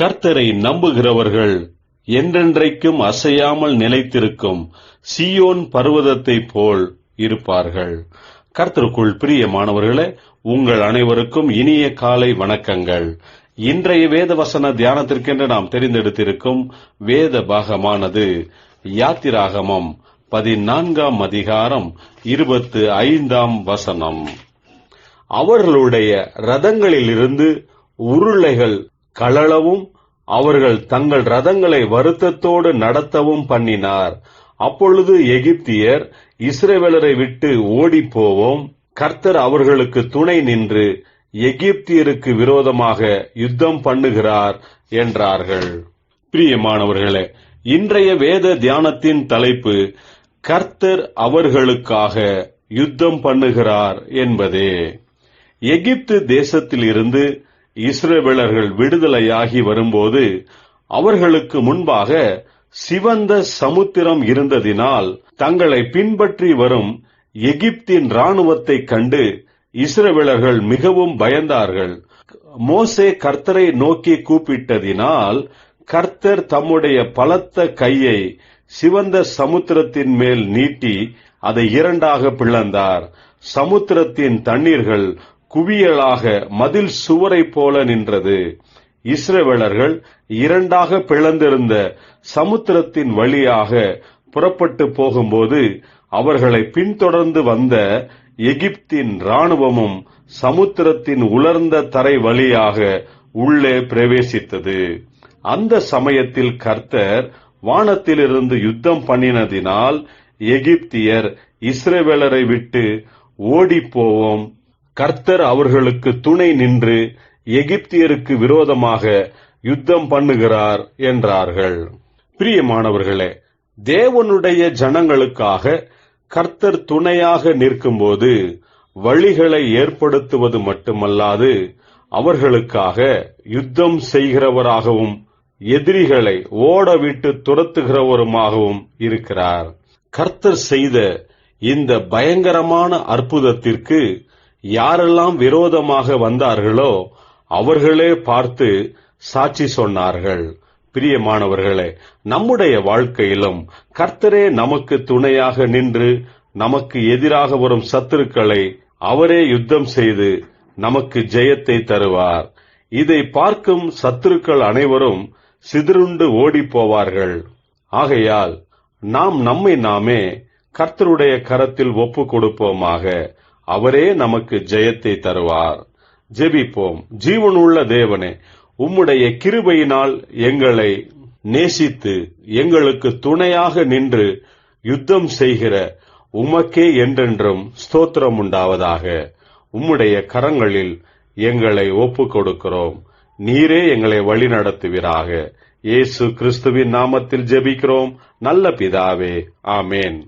கர்த்தரை நம்புகிறவர்கள் என்றென்றைக்கும் அசையாமல் நிலைத்திருக்கும் சியோன் பர்வதத்தைப் போல் இருப்பார்கள். கர்த்தருக்குள் பிரியமானவர்களே உங்கள் அனைவருக்கும் இனிய காலை வணக்கங்கள். இன்றைய வேத வசன தியானத்திற்கென்று நாம் தெரிந்தெடுத்திருக்கும் வேத பாகமானது யாத்திராகமம் பதினான்காம் அதிகாரம் இருபத்து ஐந்தாம் வசனம். அவர்களுடைய ரதங்களிலிருந்து உருளைகள் கழலவும் அவர்கள் தங்கள் ரதங்களை வருத்தத்தோடு நடத்தவும் பண்ணினார். அப்பொழுது எகிப்தியர் இஸ்ரேவேலரை விட்டு ஓடிப்போவோம். கர்த்தர் அவர்களுக்கு துணை நின்று எகிப்தியருக்கு விரோதமாக யுத்தம் பண்ணுகிறார் என்றார்கள். பிரியமானவர்களே இன்றைய வேத தியானத்தின் தலைப்பு கர்த்தர் அவர்களுக்காக யுத்தம் பண்ணுகிறார் என்பதே. எகிப்து தேசத்திலிருந்து இஸ்ரவேலர்கள் விடுதலையாகி வரும்போது அவர்களுக்கு முன்பாக சிவந்த சமுத்திரம் இருந்ததினால் தங்களை பின்பற்றி வரும் எகிப்தின் ராணுவத்தை கண்டு இஸ்ரேவேலர்கள் மிகவும் பயந்தார்கள். மோசே கர்த்தரை நோக்கி கூப்பிட்டதினால் கர்த்தர் தம்முடைய பலத்த கையை சிவந்த சமுத்திரத்தின் மேல் நீட்டி அதை இரண்டாக பிளந்தார். சமுத்திரத்தின் தண்ணீர்கள் குவியலாக மதில் சுவரை போல நின்றது. இஸ்ரவேலர்கள் இரண்டாக பிளந்திருந்த சமுத்திரத்தின் வழியாக புறப்பட்டு போகும்போது அவர்களை பின்தொடர்ந்து வந்த எகிப்தின் ராணுவமும் சமுத்திரத்தின் உலர்ந்த தரை வழியாக உள்ளே பிரவேசித்தது. அந்த சமயத்தில் கர்த்தர் வானத்திலிருந்து யுத்தம் பண்ணினதினால் எகிப்தியர் இஸ்ரேவேலரை விட்டு ஓடிப்போவோம் கர்த்தர் அவர்களுக்கு துணை நின்று எகிப்தியருக்கு விரோதமாக யுத்தம் பண்ணுகிறார் என்றார்கள். பிரியமானவர்களே தேவனுடைய ஜனங்களுக்காக கர்த்தர் துணையாக நிற்கும்போது வழிகளை ஏற்படுத்துவது மட்டுமல்லாது அவர்களுக்காக யுத்தம் செய்கிறவராகவும் எதிரிகளை ஓடவிட்டு துரத்துகிறவருமாகவும் இருக்கிறார். கர்த்தர் செய்த இந்த பயங்கரமான அற்புதத்திற்கு யாரெல்லாம் விரோதமாக வந்தார்களோ அவர்களே பார்த்து சாட்சி சொன்னார்கள். பிரியமானவர்களே நம்முடைய வாழ்க்கையிலும் கர்த்தரே நமக்கு துணையாக நின்று நமக்கு எதிராக வரும் சத்துருக்களை அவரே யுத்தம் செய்து நமக்கு ஜெயத்தை தருவார். இதை பார்க்கும் சத்துருக்கள் அனைவரும் சிதறுண்டு ஓடிப் போவார்கள் ஆகையால் நாம் நம்மை நாமே கர்த்தருடைய கரத்தில் ஒப்பு கொடுப்போமாக அவரே நமக்கு ஜெயத்தை தருவார். ஜெபிப்போம். ஜீவனுள்ள தேவனே உம்முடைய கிருபையினால் எங்களை நேசித்து எங்களுக்கு துணையாக நின்று யுத்தம் செய்கிற உமக்கே என்றென்றும் ஸ்தோத்திரம் உண்டாவதாக. உம்முடைய கரங்களில் எங்களை ஒப்பு கொடுக்கிறோம் நீரே எங்களை வழி நடத்துவீராக. இயேசு கிறிஸ்துவின் நாமத்தில் ஜெபிக்கிறோம். நல்ல பிதாவே ஆமேன்.